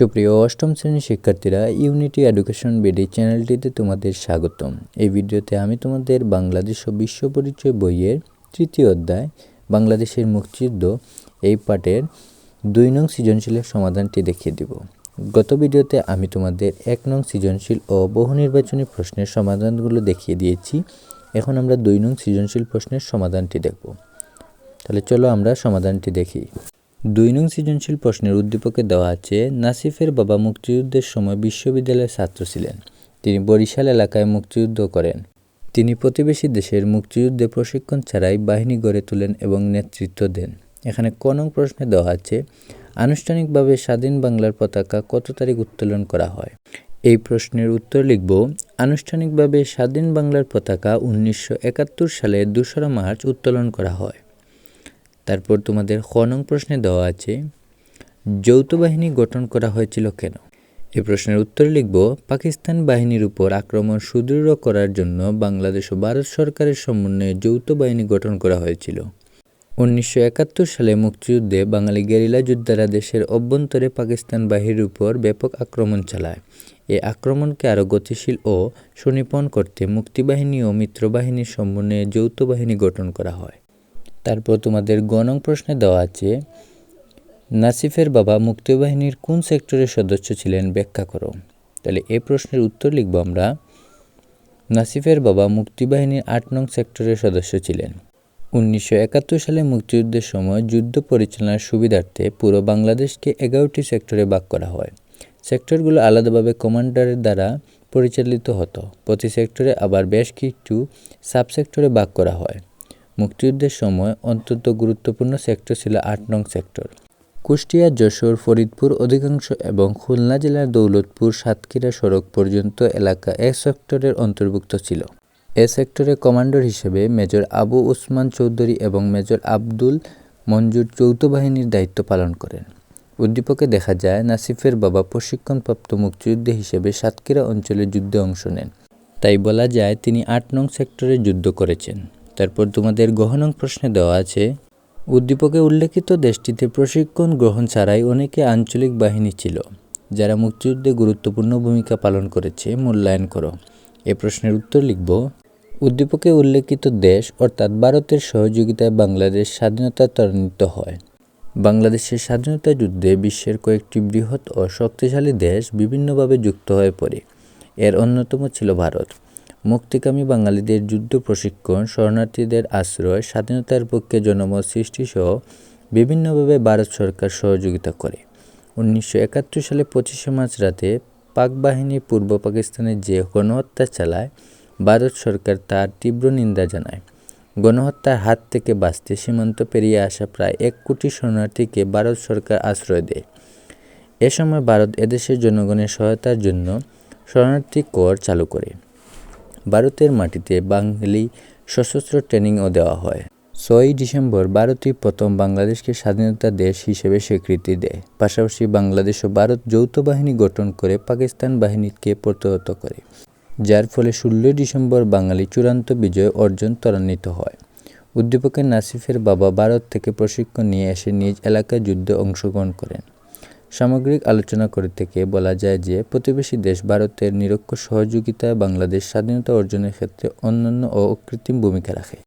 সুপ্রিয় অষ্টম শ্রেণির শিক্ষার্থীরা ইউনিটি এডুকেশন বিডি চ্যানেলটিতে তোমাদের স্বাগতম। এই ভিডিওতে আমি তোমাদের বাংলাদেশ ও বিশ্ব পরিচয় বইয়ের তৃতীয় অধ্যায়, বাংলাদেশের মুক্তিযুদ্ধ, এই পাঠের দুই নং সৃজনশীলের সমাধানটি দেখিয়ে দিব। গত ভিডিওতে আমি তোমাদের এক নং সৃজনশীল ও বহু নির্বাচনী প্রশ্নের সমাধানগুলো দেখিয়ে দিয়েছি। এখন আমরা দুই নং সৃজনশীল প্রশ্নের সমাধানটি দেখব। তাহলে চলো আমরা সমাধানটি দেখি। দুই নং সৃজনশীল প্রশ্নের উদ্দীপকে দেওয়া আছে, নাসিফের বাবা মুক্তিযুদ্ধের সময় বিশ্ববিদ্যালয়ের ছাত্র ছিলেন। তিনি বরিশাল এলাকায় মুক্তিযুদ্ধ করেন। তিনি প্রতিবেশী দেশের মুক্তিযুদ্ধে প্রশিক্ষণ ছাড়াই বাহিনী গড়ে তোলেন এবং নেতৃত্ব দেন। এখানে ক নং প্রশ্নে দেওয়া আছে, আনুষ্ঠানিকভাবে স্বাধীন বাংলার পতাকা কত তারিখ উত্তোলন করা হয়? এই প্রশ্নের উত্তর লিখব, আনুষ্ঠানিকভাবে স্বাধীন বাংলার পতাকা উনিশশো সালের দোসরা মার্চ উত্তোলন করা হয়। তারপর তোমাদের খ নং প্রশ্নে দেওয়া আছে, যৌথ বাহিনী গঠন করা হয়েছিল কেন? এ প্রশ্নের উত্তর লিখব, পাকিস্তান বাহিনীর উপর আক্রমণ সুদৃঢ় করার জন্য বাংলাদেশ ও ভারত সরকারের সমন্বয়ে যৌথ বাহিনী গঠন করা হয়েছিল। উনিশশো একাত্তর সালে মুক্তিযুদ্ধে বাঙালি গেরিলা যোদ্ধারা দেশের অভ্যন্তরে পাকিস্তান বাহিনীর উপর ব্যাপক আক্রমণ চালায়। এই আক্রমণকে আরও গতিশীল ও সুনিপন করতে মুক্তিবাহিনী ও মিত্রবাহিনীর সমন্বয়ে যৌথ বাহিনী গঠন করা হয়। তারপর তোমাদের গণং প্রশ্নে দেওয়া আছে, নাসিফের বাবা মুক্তিবাহিনীর কোন সেক্টরের সদস্য ছিলেন ব্যাখ্যা করো। তাহলে এ প্রশ্নের উত্তর লিখব আমরা, নাসিফের বাবা মুক্তিবাহিনীর আট নং সেক্টরের সদস্য ছিলেন। উনিশশো একাত্তর সালে মুক্তিযুদ্ধের সময় যুদ্ধ পরিচালনার সুবিধার্থে পুরো বাংলাদেশকে এগারোটি সেক্টরে ভাগ করা হয়। সেক্টরগুলো আলাদাভাবে কমান্ডারের দ্বারা পরিচালিত হতো। প্রতি সেক্টরে আবার বেশ কিছু সাবসেক্টরে ভাগ করা হয়। মুক্তিযুদ্ধের সময় অত্যন্ত গুরুত্বপূর্ণ সেক্টর ছিল আট নং সেক্টর। কুষ্টিয়া, যশোর, ফরিদপুর অধিকাংশ এবং খুলনা জেলার দৌলতপুর, সাতক্ষীরা সড়ক পর্যন্ত এলাকা এ সেক্টরের অন্তর্ভুক্ত ছিল। এ সেক্টরের কমান্ডার হিসেবে মেজর আবু উসমান চৌধুরী এবং মেজর আব্দুল মঞ্জুর যৌথ বাহিনীর দায়িত্ব পালন করেন। উদ্দীপকে দেখা যায়, নাসিফের বাবা প্রশিক্ষণপ্রাপ্ত মুক্তিযুদ্ধে হিসেবে সাতক্ষীরা অঞ্চলে যুদ্ধে অংশ নেন। তাই বলা যায়, তিনি আট নং সেক্টরে যুদ্ধ করেছেন। তারপর তোমাদের গহনং প্রশ্নে দেওয়া আছে, উদ্দীপকে উল্লেখিত দেশটিতে প্রশিক্ষণ গ্রহণ ছাড়াই অনেকে আঞ্চলিক বাহিনী ছিল, যারা মুক্তিযুদ্ধে গুরুত্বপূর্ণ ভূমিকা পালন করেছে। মূল্যায়ন করো। এ প্রশ্নের উত্তর লিখব। উদ্দীপকে উল্লেখিত দেশ, অর্থাৎ ভারতের সহযোগিতায় বাংলাদেশ স্বাধীনতা ত্বরান্বিত হয়। বাংলাদেশের স্বাধীনতা যুদ্ধে বিশ্বের কয়েকটি বৃহৎ ও শক্তিশালী দেশ বিভিন্নভাবে যুক্ত হয়ে পড়ে। এর অন্যতম ছিল ভারত। মুক্তিকামী বাঙালিদের যুদ্ধ প্রশিক্ষণ, শরণার্থীদের আশ্রয়, স্বাধীনতার পক্ষে জনমত সৃষ্টিসহ বিভিন্নভাবে ভারত সরকার সহযোগিতা করে। উনিশশো একাত্তর সালে পঁচিশে মার্চ রাতে পাক বাহিনী পূর্ব পাকিস্তানে যে গণহত্যা চালায়, ভারত সরকার তার তীব্র নিন্দা জানায়। গণহত্যার হাত থেকে বাঁচতে সীমান্ত পেরিয়ে আসা প্রায় এক কোটি শরণার্থীকে ভারত সরকার আশ্রয় দেয়। এ সময় ভারত এদেশের জনগণের সহায়তার জন্য শরণার্থী কর চালু করে। ভারতের মাটিতে বাঙালি সশস্ত্র ট্রেনিংও দেওয়া হয়। ছয়ই ডিসেম্বর ভারতই প্রথম বাংলাদেশকে স্বাধীনতা দেশ হিসেবে স্বীকৃতি দেয়। পাশাপাশি বাংলাদেশ ও ভারত যৌথ বাহিনী গঠন করে পাকিস্তান বাহিনীকে প্রতিহত করে, যার ফলে ষোলোই ডিসেম্বর বাঙালি চূড়ান্ত বিজয় অর্জন ত্বরান্বিত হয়। উদ্দীপকের নাসিফের বাবা ভারত থেকে প্রশিক্ষণ নিয়ে এসে নিজ এলাকায় যুদ্ধে অংশগ্রহণ করেন। সামগ্রিক আলোচনা করে থেকে বলা যায় যে প্রতিবেশী দেশ ভারতের নিরক্ষ সহযোগিতায় বাংলাদেশ স্বাধীনতা অর্জনের ক্ষেত্রে অন্যান্য ও অকৃত্রিম ভূমিকা রাখে।